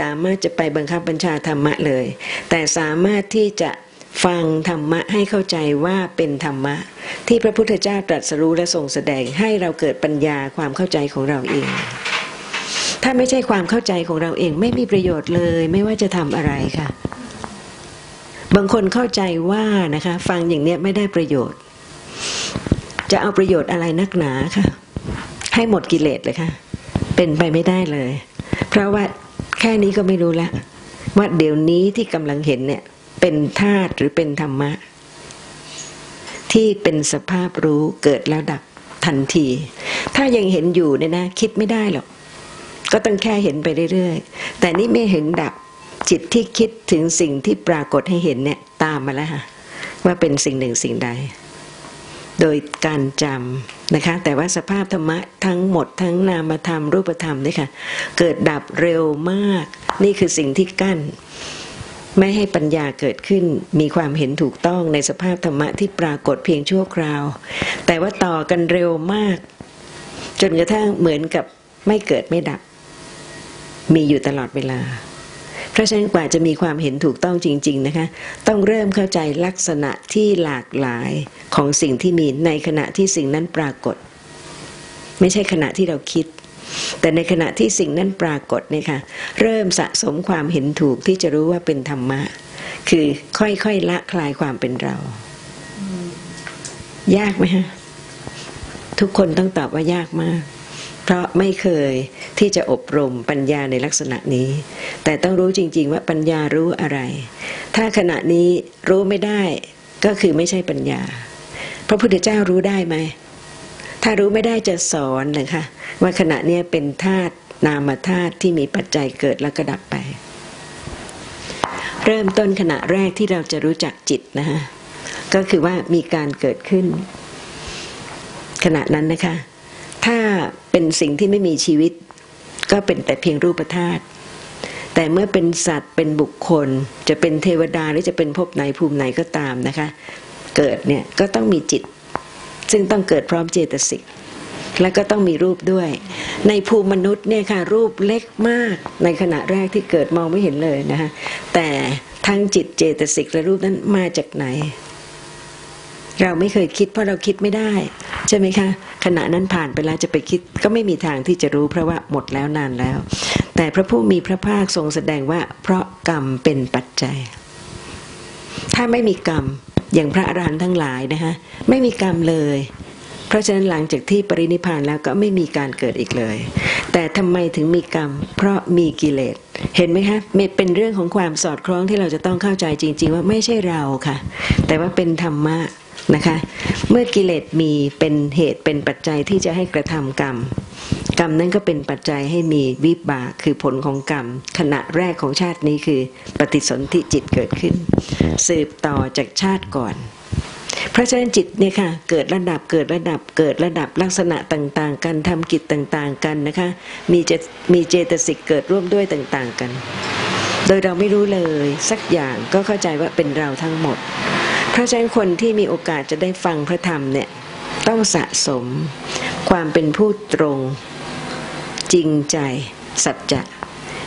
สามารถจะไปบังคับบัญชาธรรมะเลย แต่สามารถที่จะฟังธรรมะให้เข้าใจว่าเป็นธรรมะ ที่พระพุทธเจ้าตรัสรู้และทรงแสดงให้เราเกิดปัญญาความเข้าใจของเราเอง ถ้าไม่ใช่ความเข้าใจของเราเองไม่มีประโยชน์เลย ไม่ว่าจะทำอะไรค่ะ บางคนเข้าใจว่านะคะ ฟังอย่างเนี้ยไม่ได้ประโยชน์ จะเอาประโยชน์อะไรนักหนาค่ะ ให้หมดกิเลสเลยค่ะ เป็นไปไม่ได้เลย เพราะว่า แค่นี้ก็ไม่รู้ละว่าเดี๋ยวนี้ที่กำลังเห็นเนี่ย เป็นธาตุหรือเป็นธรรมะ ที่เป็นสภาพรู้เกิดแล้วดับทันที ถ้ายังเห็นอยู่เนี่ยนะ คิดไม่ได้หรอก ก็ต้องแค่เห็นไปเรื่อยๆ แต่นี่ไม่เห็นดับจิตที่คิดถึงสิ่งที่ปรากฏให้เห็นเนี่ยตามมาแล้วค่ะว่าเป็นสิ่งหนึ่งสิ่งใด โดยการจำ นะคะแต่ว่าสภาพธรรมะทั้งหมดทั้งนามธรรมรูปธรรมนี่ค่ะเกิดดับเร็วมาก นี่คือสิ่งที่กั้น ไม่ให้ปัญญาเกิดขึ้นมีความเห็นถูกต้องในสภาพธรรมะที่ปรากฏเพียงชั่วคราว แต่ว่าต่อกันเร็วมาก จนกระทั่งเหมือนกับไม่เกิดไม่ดับ มีอยู่ตลอดเวลา ราะฉะนั้นกว่าจะมีความเห็นถูกต้องจริง ๆนะคะ ต้องเริ่มเข้าใจลักษณะที่หลากหลายของสิ่งที่มีในขณะที่สิ่งนั้นปรากฏ ไม่ใช่ขณะที่เราคิด แต่ในขณะที่สิ่งนั้นปรากฏเนี่ยค่ะเริ่มสะสมความเห็นถูกที่จะรู้ว่าเป็นธรรมะ คือค่อยๆละคลายความเป็นเรา ยากไหมฮะทุกคนต้องตอบว่ายากมาก เพราะไม่เคยที่จะอบรมปัญญาในลักษณะนี้ แต่ต้องรู้จริง ๆ ว่าปัญญารู้อะไร ถ้าขณะนี้รู้ไม่ได้ก็คือไม่ใช่ปัญญา พระพุทธเจ้ารู้ได้ไหม ถ้ารู้ไม่ได้จะสอนเลยค่ะว่าขณะนี้เป็นธาตุนามธาตุที่มีปัจจัยเกิดแล้วก็ดับไป เริ่มต้นขณะแรกที่เราจะรู้จักจิตนะฮะก็คือว่ามีการเกิดขึ้น ขณะนั้นนะคะ ถ้าเป็นสิ่งที่ไม่มีชีวิต ก็เป็นแต่เพียงรูปธาตุแต่เมื่อเป็นสัตว์เป็นบุคคล จะเป็นเทวดาหรือจะเป็นภพไหนภูมิไหนก็ตามนะคะ เกิดเนี่ยก็ต้องมีจิต ซึ่งต้องเกิดพร้อมเจตสิกแล้วก็ต้องมีรูปด้วย ในภูมิมนุษย์เนี่ยค่ะรูปเล็กมากในขณะแรกที่เกิดมองไม่เห็นเลยนะคะแต่ทั้งจิตเจตสิกและรูปนั้นมาจากไหน เราไม่เคยคิดเพราะเราคิดไม่ได้ ใช่ไหมคะ ขณะนั้นผ่านไปแล้วจะไปคิดก็ไม่มีทางที่จะรู้เพราะว่าหมดแล้วนานแล้ว แต่พระผู้มีพระภาคทรงแสดงว่า เพราะกรรมเป็นปัจจัย ถ้าไม่มีกรรมอย่างพระอรหันต์ทั้งหลายนะคะไม่มีกรรมเลย เพราะฉะนั้นหลังจากที่ปรินิพานแล้วก็ไม่มีการเกิดอีกเลย แต่ทำไมถึงมีกรรม เพราะมีกิเลสเห็นไหมคะเป็นเรื่องของความสอดคล้องที่เราจะต้องเข้าใจจริง ๆ ว่าไม่ใช่เราค่ะ แต่ว่าเป็นธรรมะ นะคะ เมื่อกิเลสมีเป็นเหตุเป็นปัจจัยที่จะให้กระทำกรรม กรรมนั้นก็เป็นปัจจัยให้มีวิบากคือผลของกรรม ขณะแรกของชาตินี้คือปฏิสนธิจิตเกิดขึ้น สืบต่อจากชาติก่อนเพราะฉะนั้นจิตเนี่ยค่ะเกิดระดับเกิดระดับเกิดระดับลักษณะต่างๆ กันทำกิจต่างๆ กันนะคะมีเจมีเจตสิกเกิดร่วมด้วยต่างๆกัน โดยเราไม่รู้เลยสักอย่างก็เข้าใจว่าเป็นเราทั้งหมดเพ ราะฉะนั้นคนที่มีโอกาสจะได้ฟังพระธรรมเนี่ยต้องสะสมความเป็นผู้ตรง จริงใจ สัจจะ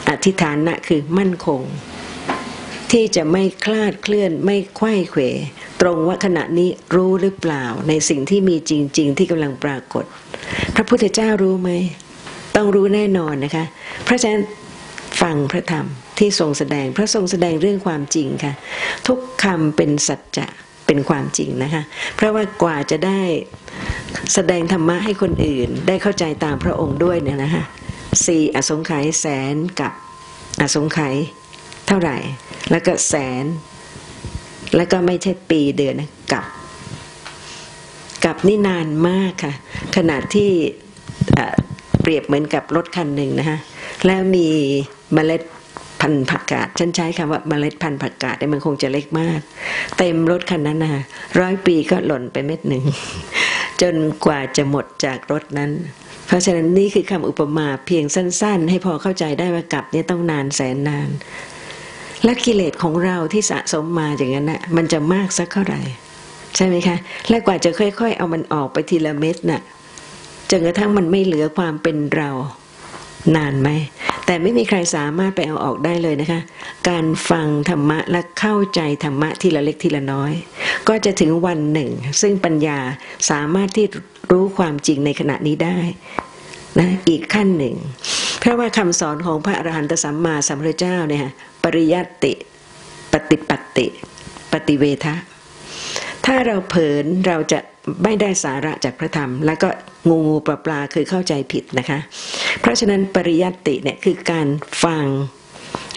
อธิษฐานะคือมั่นคง ที่จะไม่คลาดเคลื่อนไม่ไขว้เขว ตรงว่าขณะนี้รู้หรือเปล่า ในสิ่งที่มีจริง ๆ ที่กำลังปรากฏ พระพุทธเจ้ารู้ไหมต้องรู้แน่นอนนะคะ เพราะฉะนั้น ฟังพระธรรมที่ทรงแสดงพระทรงแสดงเรื่องความจริงค่ะ ทุกคำเป็นสัจจะเป็นความจริงนะคะ เพราะว่ากว่าจะได้แสดงธรรมะให้คนอื่น ได้เข้าใจตามพระองค์ด้วยเนี่ยนะคะสี่อสงไขยแสนกับอสงไขยเท่าไหร่ แล้วก็แสน แล้วก็ไม่ใช่ปีเดือนนะกับ กับนี่นานมากค่ะ ขนาดที่เปรียบเหมือนกับรถคันหนึ่งนะคะแล้วมี เมล็ดพันธุ์ผักกาดฉันใช้คำว่าเมล็ดพันธุ์ผักกาดเนี่ยมันคงจะเล็กมาก เต็มรถคันนั้นนะร้อยปีก็หล่นไปเม็ดหนึ่ง จนกว่าจะหมดจากรถนั้น เพราะฉะนั้นนี่คือคำอุปมาเพียงสั้น ๆ ให้พอเข้าใจได้ว่ากับเนี่ยต้องนานแสนนานและกิเลสของเราที่สะสมมาอย่างนั้นนะ่ะมันจะมากสักเท่าไหร่ ใช่ไหมคะ และกว่าจะค่อย ๆ เอามันออกไปทีละเม็ดน่ะจนกระทั่งมันไม่เหลือความเป็นเรา นานไหม แต่ไม่มีใครสามารถไปเอาออกได้เลยนะคะ การฟังธรรมะและเข้าใจธรรมะทีละเล็กทีละน้อย ก็จะถึงวันหนึ่ง ซึ่งปัญญาสามารถที่รู้ความจริงในขณะนี้ได้นะอีกขั้นหนึ่ง เพราะว่าคำสอนของพระอรหันตสัมมาสัมพุทธเจ้าเนี่ยปริยัติ ปฏิปัติ ปฏิเวทะถ้าเราเผลอเราจะไม่ได้สาระจากพระธรรม แล้วก็ งูงูปลาปลาคือเข้าใจผิดนะคะ เพราะฉะนั้นปริยัติเนี่ยคือการฟัง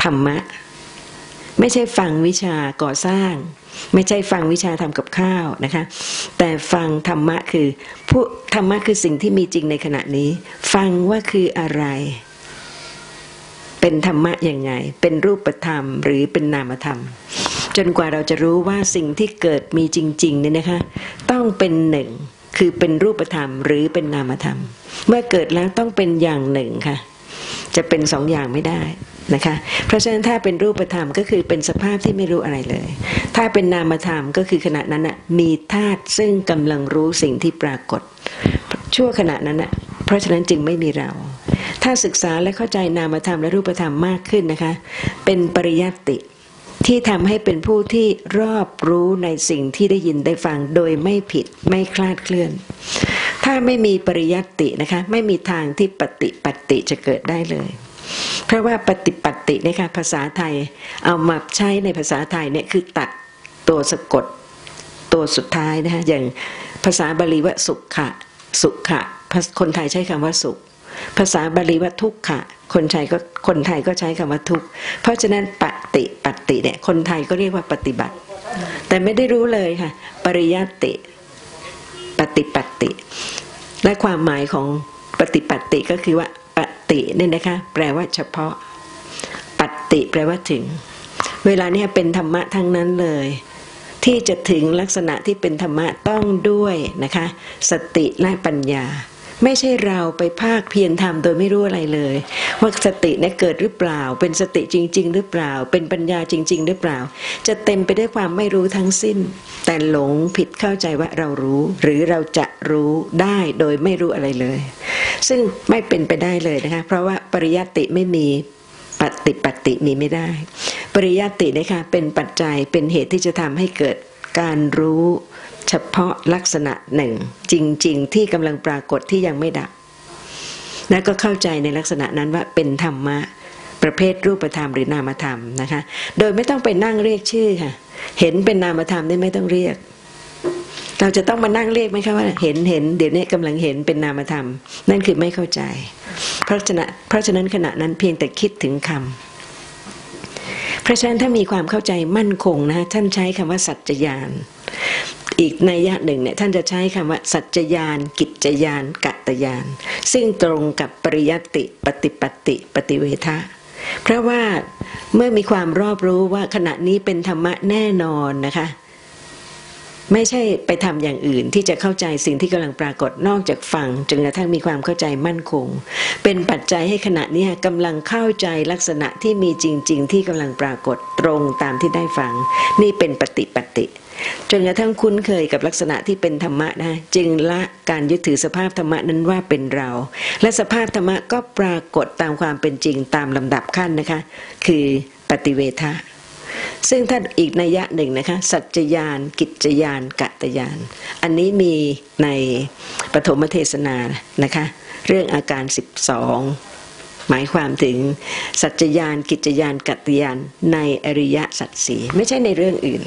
ธรรมะ ไม่ใช่ฟังวิชาก่อสร้าง ไม่ใช่ฟังวิชาทำกับข้าวนะคะ แต่ฟังธรรมะคือผู้ธรรมะคือสิ่งที่มีจริงในขณะนี้ ฟังว่าคืออะไร เป็นธรรมะยังไง เป็นรูปธรรมหรือเป็นนามธรรมจนกว่าเราจะรู้ว่าสิ่งที่เกิดมีจริงๆเนี่ยนะคะ ต้องเป็นหนึ่ง คือเป็นรูปธรรมหรือเป็นนามธรรม เมื่อเกิดแล้วต้องเป็นอย่างหนึ่งค่ะ จะเป็นสองอย่างไม่ได้นะคะ เพราะฉะนั้นถ้าเป็นรูปธรรมก็คือเป็นสภาพที่ไม่รู้อะไรเลย ถ้าเป็นนามธรรมก็คือขณะนั้นน่ะมีธาตุซึ่งกำลังรู้สิ่งที่ปรากฏ ชั่วขณะนั้นน่ะเพราะฉะนั้นจึงไม่มีเรา ถ้าศึกษาและเข้าใจนามธรรมและรูปธรรมมากขึ้นนะคะ เป็นปริยัติ ที่ทำให้เป็นผู้ที่รอบรู้ในสิ่งที่ได้ยินได้ฟังโดยไม่ผิดไม่คลาดเคลื่อน ถ้าไม่มีปริยัตินะคะ ไม่มีทางที่ปฏิปัติจะเกิดได้เลย เพราะว่าปฏิปัตินี่ยค่ะภาษาไทยเอามาใช้ในภาษาไทยเนี่ยคือตัดตัวสะกดตัวสุดท้ายนะคะอย่างภาษาบาลีว่าสุขะสุขะคนไทยใช้คำว่าสุขภาษาบาลีว่าทุกขะ คนไทยก็คนไทยก็ใช้คำว่าทุกข์ เพราะฉะนั้นป ฏิปฏิเนี่ยคนไทยก็เรียกว่าปฏิบัติ แต่ไม่ได้รู้เลยค่ะ ปริยัติ ปฏิปัติและความหมายของปฏิปัติก็คือว่าปฏิเนี่ยนะคะ แปลว่าเฉพาะ ปัติแปลว่าถึง เวลาเนี่ยเป็นธรรมะทั้งนั้นเลย ที่จะถึงลักษณะที่เป็นธรรมะต้องด้วยนะคะ สติและปัญญา ไม่ใช่เราไปภาคเพียรทำโดยไม่รู้อะไรเลย ว่าสติเนี่ยเกิดหรือเปล่า เป็นสติจริง ๆ หรือเปล่า เป็นปัญญาจริง ๆ หรือเปล่า จะเต็มไปด้วยความไม่รู้ทั้งสิ้น แต่หลงผิดเข้าใจว่าเรารู้ หรือเราจะรู้ได้โดยไม่รู้อะไรเลย ซึ่งไม่เป็นไปได้เลยนะคะเพราะว่าปริยัติไม่มีปฏิปฏิมีไม่ได้ ปริยัตินะคะเป็นปัจจัยเป็นเหตุที่จะทำให้เกิดการรู้ เฉพาะลักษณะหนึ่ง จริง ๆ ที่กำลังปรากฏที่ยังไม่ดับ และก็เข้าใจในลักษณะนั้นว่าเป็นธรรมะประเภทรูปธรรมหรือนามธรรมนะคะ โดยไม่ต้องไปนั่งเรียกชื่อค่ะ เห็นเป็นนามธรรมได้ไม่ต้องเรียก เราจะต้องมานั่งเรียกไหมคะว่าเห็นเห็นเดี๋ยวนี้กำลังเห็นเป็นนามธรรม นั่นคือไม่เข้าใจ เพราะฉะนั้นเพราะฉะนั้นขณะนั้นเพียงแต่คิดถึงคำเพราะฉะนั้นถ้ามีความเข้าใจมั่นคงนะท่านใช้คำว่าสัจจญาณ อีกในยะหนึ่งเนี่ยท่านจะใช้คำว่า สัจจญาน กิจญานกัตญาณซึ่งตรงกับปริยติปฏิปติปฏิเวทะเพราะว่าเมื่อมีความรอบรู้ว่าขณะนี้เป็นธรรมะแน่นอนนะคะ ไม่ใช่ไปทำอย่างอื่นที่จะเข้าใจสิ่งที่กำลังปรากฏนอกจากฟังจนกระทั่งมีความเข้าใจมั่นคง เป็นปัจจัยให้ขณะนี้กำลังเข้าใจลักษณะที่มีจริง ๆ ที่กำลังปรากฏตรงตามที่ได้ฟัง นี่เป็นปฏิปฏิจนกระทั่งคุ้นเคยกับลักษณะที่เป็นธรรมะนะจึงละการยึดถือสภาพธรรมะนั้นว่าเป็นเรา และสภาพธรรมะก็ปรากฏตามความเป็นจริงตามลำดับขั้นนะคะ คือปฏิเวทะ ซึ่งท่าอีกนัยยะหนึ่งนะคะสัจจยาน กิจยานกัตยาน อันนี้มีในปฐมเทศนานะคะ เรื่องอาการ 12 หมายความถึงสัจจยาน กิจยานกัตยานในอริยสัจสีไม่ใช่ในเรื่องอื่น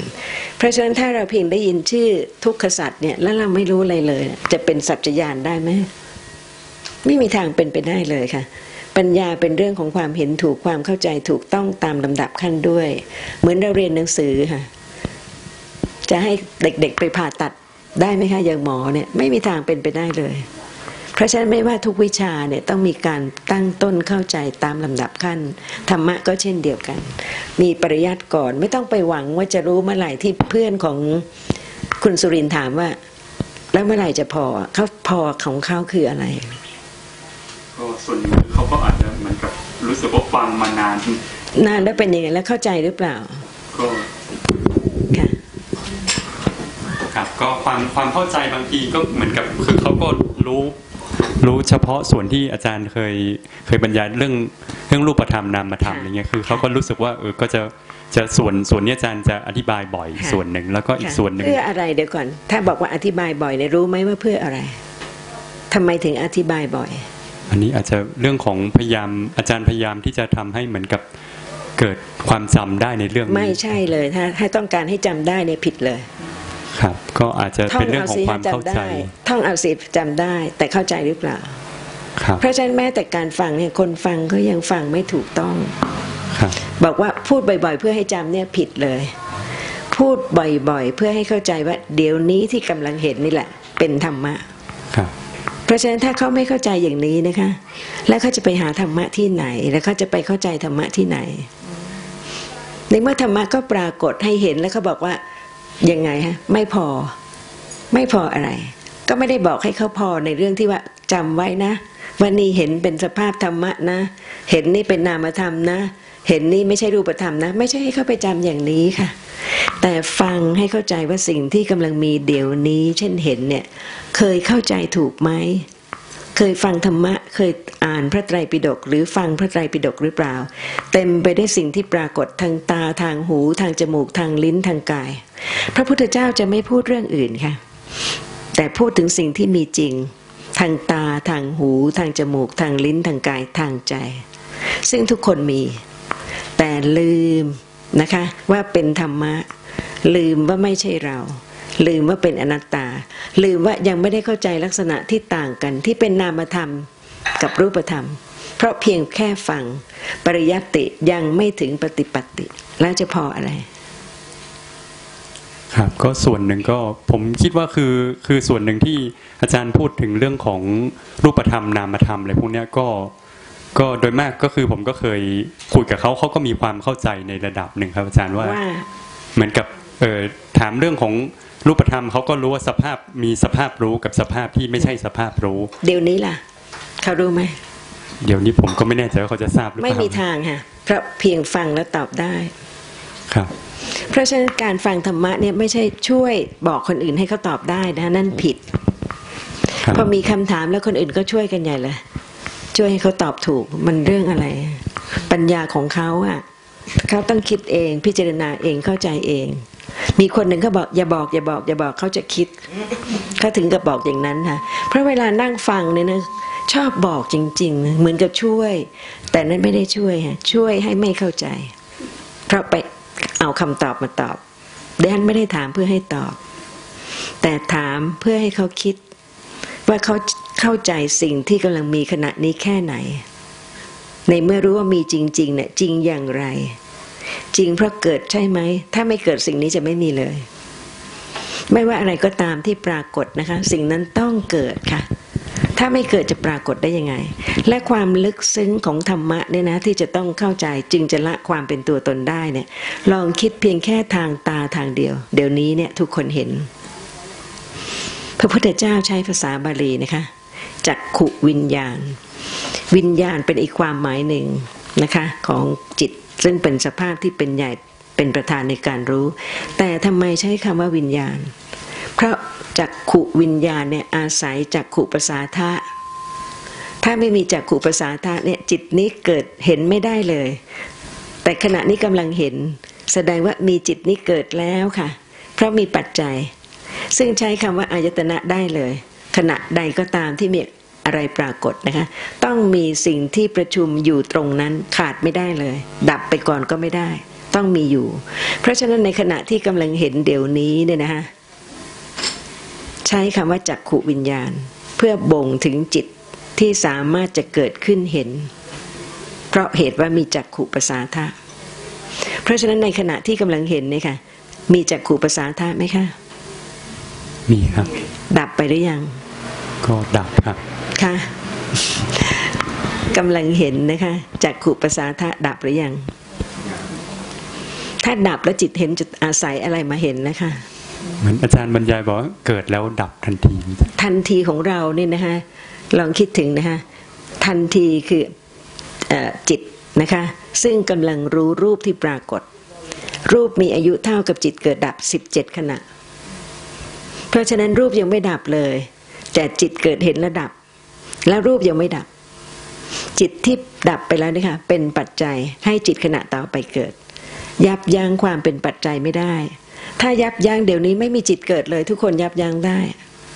เพราะฉะนั้นถ้าเราเพียงได้ยินชื่อทุกขสัจเนี่ยแล้วเราไม่รู้อะไรเลย จะเป็นสัจจยานได้ไหมไม่มีทางเป็นไปได้เลยค่ะ ปัญญาเป็นเรื่องของความเห็นถูกความเข้าใจถูกต้องตามลำดับขั้นด้วย เหมือนเราเรียนหนังสือค่ะ จะให้เด็กๆไปผ่าตัดได้ไหมคะอย่างหมอเนี่ยไม่มีทางเป็นไปได้เลย เพราะฉะนั้นไม่ว่าทุกวิชาเนี่ยต้องมีการตั้งต้นเข้าใจตามลำดับขั้นธรรมะก็เช่นเดียวกัน มีปริยัติก่อนไม่ต้องไปหวังว่าจะรู้เมื่อไหร่ที่เพื่อนของคุณสุรินถามว่า แล้วเมื่อไหร่จะพอเขาพอของเขาคืออะไรก็ส่วนหนึ่ง เขาก็อาจจะเหมือนกับรู้สึกว่าฟังมานาน นานแล้วเป็นยังไงแล้วเข้าใจหรือเปล่า ก็ค่ะครับก็ความความเข้าใจบางทีก็เหมือนกับคือเขาก็รู้รู้เฉพาะส่วนที่อาจารย์เคยเคยบรรยายเรื่องเรื่องรูปธรรมนามธรรมค่ะอะไรเงี้ยคือเขาก็รู้สึกว่าเออก็จะจะส่วนส่วนเนี้ยอาจารย์จะอธิบายบ่อยค่ะส่วนหนึ่งแล้วก็อีกค่ะส่วนหนึ่งเพื่ออะไรเดี๋ยวก่อน ถ้าบอกว่าอธิบายบ่อยเนี่ยรู้ไหมว่าเพื่ออะไรทำไมถึงอธิบายบ่อยอั นนี้อาจจะเรื่องของพยายามอาจารย์พยายามที่จะทำให้เหมือนกับเกิดความจำได้ในเรื่องนี้ไม่ใช่เลยถ้าถ้าต้องการให้จำได้เนี่ยผิดเลย ครับ ก็อาจจะท่อเป็นงเรื่องเอาของสิความให้เข้าจำใจได้ท่องเอาสิจำได้ แต่เข้าใจหรือเปล่าครับเพราะฉะนั้นแม้แต่การฟังเนี่ยคนฟังก็ยังฟังไม่ถูกต้องครับบอกว่าพูดบ่อยๆ เพื่อให้จำเนี่ยผิดเลย พูดบ่อยๆ เพื่อให้เข้าใจว่า เดี๋ยวนี้ที่กำลังเห็นนี่แหละ เป็นธรรมะครับ เพราะฉะนั้นถ้าเขาไม่เข้าใจอย่างนี้นะคะ แล้วเขาจะไปหาธรรมะที่ไหน แล้วเขาจะไปเข้าใจธรรมะที่ไหน ในเมื่อธรรมะก็ปรากฏให้เห็นแล้วเขาบอกว่ายังไงฮะไม่พอ ไม่พออะไร ก็ไม่ได้บอกให้เขาพอในเรื่องที่ว่าจำไว้นะว่านี่เห็นเป็นสภาพธรรมะนะ เห็นนี่เป็นนามธรรมนะ เห็นนี่ไม่ใช่รูปธรรมนะ ไม่ใช่ให้เข้าไปจำอย่างนี้ค่ะ แต่ฟังให้เข้าใจว่าสิ่งที่กำลังมีเดี๋ยวนี้ เช่นเห็นเนี่ย เคยเข้าใจถูกไหมเคยฟังธรรมะเคยอ่านพระไตรปิฎกหรือฟังพระไตรปิฎกหรือเปล่า เต็มไปได้วยสิ่งที่ปรากฏทางตาทางหูทางจมูกทางลิ้นทางกาย พระพุทธเจ้าจะไม่พูดเรื่องอื่นค่ะ แต่พูดถึงสิ่งที่มีจริง ทางตาทางหู ทางจมูกทางลิ้นทางกายทางใจ ซึ่งทุกคนมี แต่ลืมนะคะ ว่าเป็นธรรมะ ลืมว่าไม่ใช่เรา ลืมว่าเป็นอนัตตา ลืมว่ายังไม่ได้เข้าใจลักษณะที่ต่างกันที่เป็นนามธรรมกับรูปธรรม เพราะเพียงแค่ฟัง ปริยัติยังไม่ถึงปฏิปัติ แล้วจะพออะไรครับก็ส่วนหนึ่งก็ผมคิดว่าคือคือส่วนหนึ่งที่อาจารย์พูดถึงเรื่องของรูปธรรมนามธรรมอะไรพวกนี้ก็ ก็โดยมากก็คือผมก็เคยคุยกับเขาเขาก็มีความเข้าใจในระดับหนึ่งครับอาจารย์ว่าว่า เหมือนกับเออถามเรื่องของรูปธรรมเขาก็รู้ว่าสภาพมีสภาพรู้กับสภาพที่ไม่ใช่สภาพรู้ เดี๋ยวนี้ล่ะเขารู้ไหมเดี๋ยวนี้ผมก็ไม่แน่ใจว่าเขาจะทราบหรือเปไม่ล่ามีทางค่ะเพราะเพียงฟังแล้วตอบได้ครับ เพราะฉะนั้นการฟังธรรมะเนี่ยไม่ใช่ช่วยบอกคนอื่นให้เขาตอบได้นะนั่นผิดครับพอมีคำถามแล้วคนอื่นก็ช่วยกันใหญ่เลย ช่วยให้เขาตอบถูกมันเรื่องอะไร ปัญญาของเขาอะเขาต้องคิดเองพิจารณาเองเข้าใจเอง มีคนหนึ่งเขาบอกอย่าบอกอย่าบอกอย่าบอกเขาจะคิดเขาถึงกับบอกอย่างนั้นค่ะเพราะเวลานั่งฟังเนี่ยนะชอบบอกจริง ๆ เหมือนกับช่วย แต่นั้นไม่ได้ช่วยค่ะช่วยให้ไม่เข้าใจ เพราะไปเอาคำตอบมาตอบเดนไม่ได้ถามเพื่อให้ตอบ แต่ถามเพื่อให้เขาคิด ว่าเขาเข้าใจสิ่งที่กำลังมีขณะนี้แค่ไหน ในเมื่อรู้ว่ามีจริงๆเนี่ยจริงอย่างไร จริงเพราะเกิดใช่ไหม ถ้าไม่เกิดสิ่งนี้จะไม่มีเลย ไม่ว่าอะไรก็ตามที่ปรากฏนะคะ สิ่งนั้นต้องเกิดค่ะ ถ้าไม่เกิดจะปรากฏได้ยังไง และความลึกซึ้งของธรรมะเนี่ยนะที่จะต้องเข้าใจจึงจะละความเป็นตัวตนได้เนี่ย ลองคิดเพียงแค่ทางตาทางเดียว เดี๋ยวนี้เนี่ยทุกคนเห็น พระพุทธเจ้าใช้ภาษาบาลีนะคะจักขุวิญญาณ วิญญาณเป็นอีกความหมายหนึ่งนะคะของจิตซึ่งเป็นสภาพที่เป็นใหญ่เป็นประธานในการรู้ แต่ทำไมใช้คำว่าวิญญาณ เพราะจักขุวิญญาณเนี่ยอาศัยจักขุประสาทะถ้าไม่มีจักขุประสาทะเนี่ยจิตนี้เกิดเห็นไม่ได้เลย แต่ขณะนี้กำลังเห็น แสดงว่ามีจิตนี้เกิดแล้วค่ะ เพราะมีปัจจัย ซึ่งใช้คำว่าอายตนะได้เลย ขณะใดก็ตามที่มีอะไรปรากฏนะคะ ต้องมีสิ่งที่ประชุมอยู่ตรงนั้นขาดไม่ได้เลย ดับไปก่อนก็ไม่ได้ ต้องมีอยู่ เพราะฉะนั้นในขณะที่กำลังเห็นเดี๋ยวนี้เนี่ยนะคะใช้คำว่าจักขุวิญญาณ เพื่อบ่งถึงจิตที่สามารถจะเกิดขึ้นเห็น เพราะเหตุว่ามีจักขุประสาทะเพราะฉะนั้นในขณะที่กำลังเห็นเนี่ยค่ะมีจักขุประสาทะไหมคะ มีครับ ดับไปหรือยัง ก็ดับครับคะกำลังเห็นนะคะจักขุประสาทะดับหรือยัง ถ้าดับแล้วจิตเห็นจะอาศัยอะไรมาเห็นนะคะเหมือนอาจารย์บรรยายบอกว่าเกิดแล้วดับทันที ทันทีของเราเนี่ยนะคะลองคิดถึงนะคะทันทีคือเออจิตนะคะซึ่งกำลังรู้รูปที่ปรากฏ รูปมีอายุเท่ากับจิตเกิดดับ 17 ขณะ เพราะฉะนั้นรูปยังไม่ดับเลย แต่จิตเกิดเห็นระดับ แล้วรูปยังไม่ดับ จิตที่ดับไปแล้วนะคะเป็นปัจจัยให้จิตขณะต่อไปเกิด ยับยั้งความเป็นปัจจัยไม่ได้ ถ้ายับยั้งเดี๋ยวนี้ไม่มีจิตเกิดเลย ทุกคนยับยั้งได้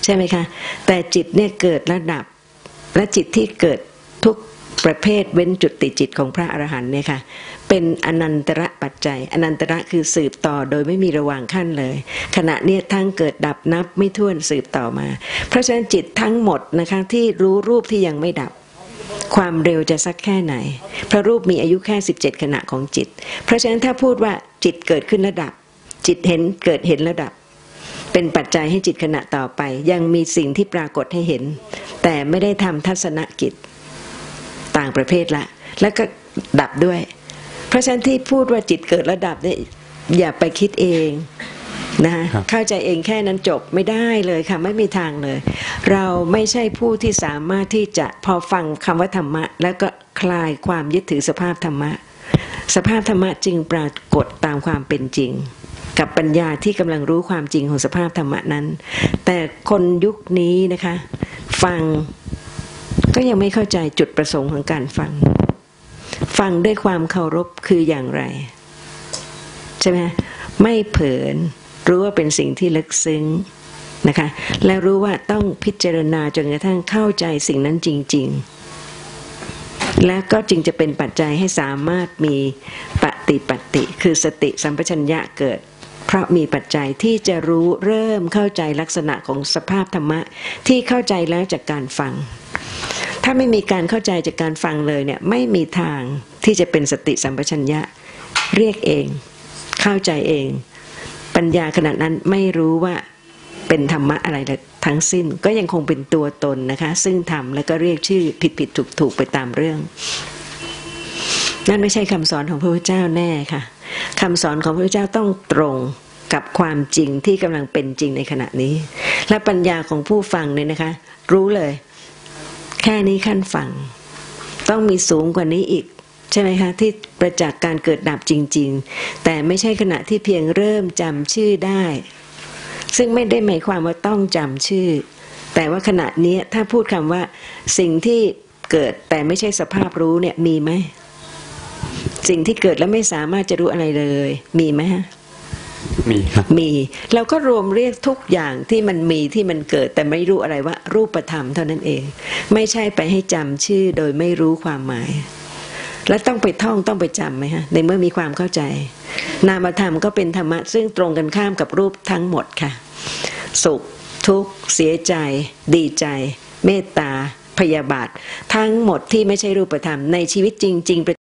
ใช่ไหมคะ แต่จิตเนี่ยเกิดระดับ และจิตที่เกิดทุกประเภทเว้นจุดติจิตของพระอรหันต์เนี่ยค่ะเป็นอนันตระ ปัจจัย อนันตระคือสืบต่อโดยไม่มีระหว่างขั้นเลย ขณะเนี้ยทั้งเกิดดับนับไม่ถ้วนสืบต่อมา เพราะฉะนั้นจิตทั้งหมดนะคะที่รู้รูปที่ยังไม่ดับความเร็วจะสักแค่ไหนเพราะรูปมีอายุแค่ 17 ขณะของจิต เพราะฉะนั้นถ้าพูดว่าจิตเกิดขึ้นระดับ จิตเห็นเกิดเห็นระดับ เป็นปัจจัยให้จิตขณะต่อไป ยังมีสิ่งที่ปรากฏให้เห็น แต่ไม่ได้ทำทัศนกิจ ต่างประเภทละ แล้วก็ดับด้วย เพราะฉะนั้นที่พูดว่าจิตเกิดระดับเนี่ยอย่าไปคิดเองนะคะครับเข้าใจเองแค่นั้นจบไม่ได้เลยค่ะไม่มีทางเลย เราไม่ใช่ผู้ที่สามารถที่จะพอฟังคำว่าธรรมะ แล้วก็คลายความยึดถือสภาพธรรมะ สภาพธรรมะจึงปรากฏตามความเป็นจริง กับปัญญาที่กำลังรู้ความจริงของสภาพธรรมะนั้น แต่คนยุคนี้นะคะ ฟังก็ยังไม่เข้าใจจุดประสงค์ของการฟัง ฟังด้วยความเคารพคืออย่างไร ใช่ไหมไม่เผิน รู้ว่าเป็นสิ่งที่ลึกซึ้งนะคะ และรู้ว่าต้องพิจารณาจนกระทั่งเข้าใจสิ่งนั้นจริง ๆ และก็จึงจะเป็นปัจจัยให้สามารถมีปฏิปติ คือสติสัมปชัญญะเกิด เพราะมีปัจจัยที่จะรู้เริ่มเข้าใจลักษณะของสภาพธรรมะที่เข้าใจแล้วจากการฟัง ถ้าไม่มีการเข้าใจจากการฟังเลยเนี่ยไม่มีทางที่จะเป็นสติสัมปชัญญะ เรียกเอง เข้าใจเอง ปัญญาขณะนั้นไม่รู้ว่าเป็นธรรมะอะไรทั้งสิ้นก็ยังคงเป็นตัวตนนะคะ ซึ่งทำแล้วก็เรียกชื่อผิดผิดถูกถูกๆไปตามเรื่อง นั่นไม่ใช่คำสอนของพระพุทธเจ้าแน่ค่ะคำสอนของพระพุทธเจ้าต้องตรงกับความจริงที่กำลังเป็นจริงในขณะนี้ และปัญญาของผู้ฟังเนี่ยนะคะ รู้เลย แค่นี้ขั้นฟังต้องมีสูงกว่านี้อีก ใช่ไหมคะ ที่ประจักษ์การเกิดดับจริง ๆ แต่ไม่ใช่ขณะที่เพียงเริ่มจำชื่อได้ ซึ่งไม่ได้หมายความว่าต้องจำชื่อ แต่ว่าขณะนี้ถ้าพูดคำว่าสิ่งที่เกิดแต่ไม่ใช่สภาพรู้เนี่ยมีไหมสิ่งที่เกิดแล้วไม่สามารถจะรู้อะไรเลย มีไหมฮะ มีครับมีเราก็รวมเรียกทุกอย่างที่มันมีที่มันเกิด แต่ไม่รู้อะไรว่า รูปธรรมเท่านั้นเอง ไม่ใช่ไปให้จำชื่อโดยไม่รู้ความหมาย แล้วต้องไปท่องต้องไปจำไหมฮะในเมื่อมีความเข้าใจ นามธรรมก็เป็นธรรมะซึ่งตรงกันข้ามกับรูปทั้งหมดค่ะ สุข ทุกข์ เสียใจ ดีใจ เมตตาพยาบาท ทั้งหมดที่ไม่ใช่รูปธรรมในชีวิตจริง ๆ